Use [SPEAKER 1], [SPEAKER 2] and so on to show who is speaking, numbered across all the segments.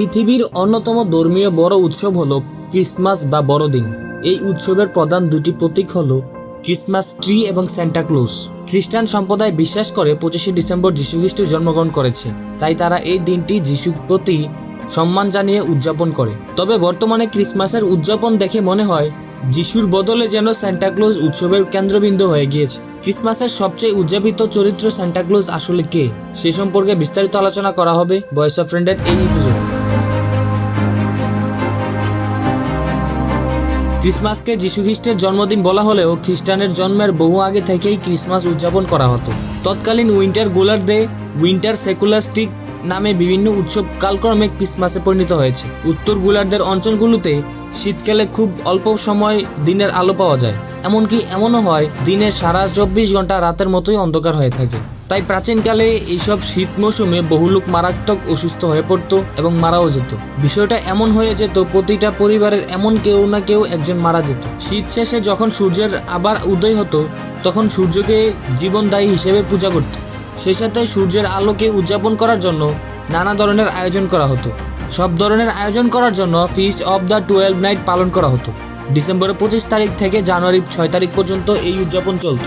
[SPEAKER 1] পৃথিবীর অন্যতম ধর্মীয় বড় উৎসব হলো ক্রিসমাস বা বড়দিন। এই উৎসবের প্রধান দুটি প্রতীক হলো ক্রিসমাস ট্রি এবং স্যান্টা ক্লোজ। খ্রিস্টান সম্প্রদায় বিশ্বাস করে পঁচিশে ডিসেম্বর যীশুখ্রিস্ট জন্মগ্রহণ করেছে। তাই তারা এই দিনটি যিশুর প্রতি সম্মান জানিয়ে উদযাপন করে। তবে বর্তমানে ক্রিসমাসের উদযাপন দেখে মনে হয় যিশুর বদলে যেন স্যান্টাক্লোজ উৎসবের কেন্দ্রবিন্দু হয়ে গিয়েছে। ক্রিসমাসের সবচেয়ে উদযাপিত চরিত্র স্যান্টাক্লোজ আসলে কে? সে সম্পর্কে বিস্তারিত আলোচনা করা হবে বয়েস অফ ফ্রেন্ডের এই এপিসোডে ক্রিসমাসকে যীশুখ্রিস্টের জন্মদিন বলা হলেও খ্রিস্টানের জন্মের বহু আগে থেকেই ক্রিসমাস উদযাপন করা হতো। তৎকালীন উইন্টার গোলার ডে, উইন্টার সেকুলাস্টিক নামে বিভিন্ন উৎসব কালক্রমে ক্রিসমাসে পরিণত হয়েছে। উত্তর গোলার্ধের অঞ্চলগুলোতে শীতকালে খুব অল্প সময় দিনের আলো পাওয়া যায়। এমনকি এমনও হয় দিনের সারা চব্বিশ ঘণ্টা রাতের মতোই অন্ধকার হয়ে থাকে। তাই প্রাচীনকালে এইসব শীত মৌসুমে বহু লোক মারাত্মক অসুস্থ হয়ে পড়তো এবং মারাও যেত। বিষয়টা এমন হয়ে যেত, প্রতিটা পরিবারের এমন কেউ না কেউ একজন মারা যেত। শীত শেষে যখন সূর্যের আবার উদয় হতো, তখন সূর্যকে জীবনদায়ী হিসেবে পূজা করত। সেই সাথে সূর্যের আলোকে উদযাপন করার জন্য নানা ধরনের আয়োজন করা হতো। সব ধরনের আয়োজন করার জন্য feast of the twelve night পালন করা হতো। ডিসেম্বরের পঁচিশ তারিখ থেকে জানুয়ারির ছয় তারিখ পর্যন্ত এই উদযাপন চলত।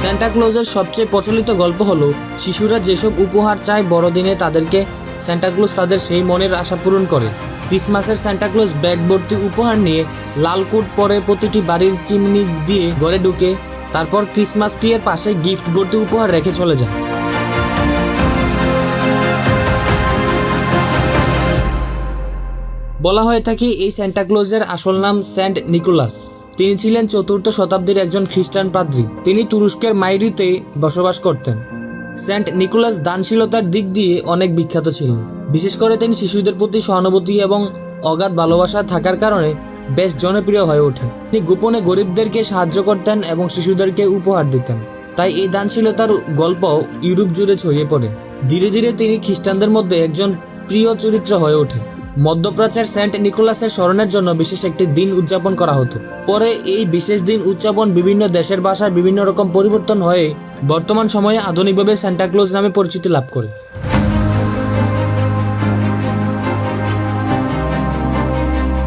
[SPEAKER 1] স্যান্টা সবচেয়ে প্রচলিত গল্প হলো, শিশুরা যেসব উপহার চায় বড়দিনে তাদেরকে স্যান্টা ক্লোজ তাদের সেই মনের আশা পূরণ করে। ক্রিসমাসের স্যান্টা ক্লোজ ব্যাগ ভর্তি উপহার নিয়ে লাল কোট পরে প্রতিটি বাড়ির চিমনি দিয়ে ঘরে ঢুকে, তারপর ক্রিসমাস ট্রিয়ের পাশে গিফট ভর্তি উপহার রেখে চলে যায়। বলা হয়ে থাকে এই স্যান্টা ক্লোজের আসল নাম সেন্ট নিকোলাস তিনি ছিলেন চতুর্থ শতাব্দীর একজন খ্রিস্টান পাদ্রী। তিনি তুরস্কের মাইরিতে বসবাস করতেন। সেন্ট নিকোলাস দানশীলতার দিক দিয়ে অনেক বিখ্যাত ছিলেন। বিশেষ করে তিনি শিশুদের প্রতি সহানুভূতি এবং অগাধ ভালোবাসা থাকার কারণে বেশ জনপ্রিয় হয়ে ওঠে তিনি গোপনে গরিবদেরকে সাহায্য করতেন এবং শিশুদেরকে উপহার দিতেন। তাই এই দানশীলতার গল্প ইউরোপ জুড়ে ছড়িয়ে পড়ে। ধীরে ধীরে তিনি খ্রিস্টানদের মধ্যে একজন প্রিয় চরিত্র হয়ে ওঠে। মধ্যপ্রাচ্যের সেন্ট নিকোলাসের স্মরণের জন্য বিশেষ একটি দিন উদযাপন করা হতো। পরে এই বিশেষ দিন উদযাপন বিভিন্ন দেশের ভাষায় বিভিন্ন রকম পরিবর্তন হয়ে বর্তমান সময়ে আধুনিকভাবে সান্টা ক্লোজ নামে পরিচিতি লাভ করে।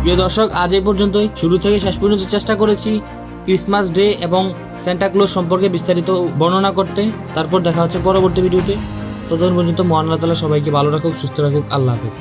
[SPEAKER 1] প্রিয় দর্শক, আজ এই পর্যন্তই। শুরু থেকে শেষ পর্যন্ত চেষ্টা করেছি ক্রিসমাস ডে এবং সান্টা ক্লোজ সম্পর্কে বিস্তারিত বর্ণনা করতে। তারপর দেখা হচ্ছে পরবর্তী ভিডিওতে। ততক্ষণ পর্যন্ত মহান আল্লাহ সবাইকে ভালো রাখুক, সুস্থ রাখুক। আল্লাহ হাফেজ।